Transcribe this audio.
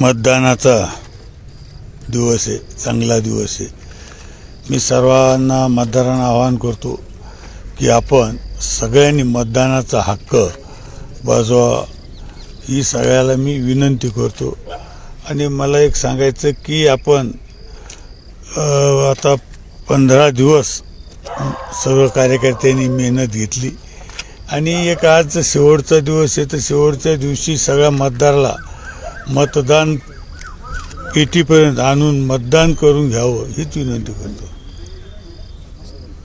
मतदानाचा दिवस आहे चांगला दिवस आहे. मी सर्वांना मतदारांना आवाहन करतो की आपण सगळ्यांनी मतदानाचा हक्क बजावा. ही सगळ्याला मी विनंती करतो. आणि मला एक सांगायचं की आपण आता पंधरा दिवस सर्व कार्यकर्त्यांनी मेहनत घेतली. आणि एक आज शेवटचा दिवस आहे तर शेवटच्या दिवशी सगळ्या मतदाराला मतदान पेटीपर्यंत आणून मतदान करून घ्यावं हीच विनंती करतो.